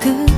그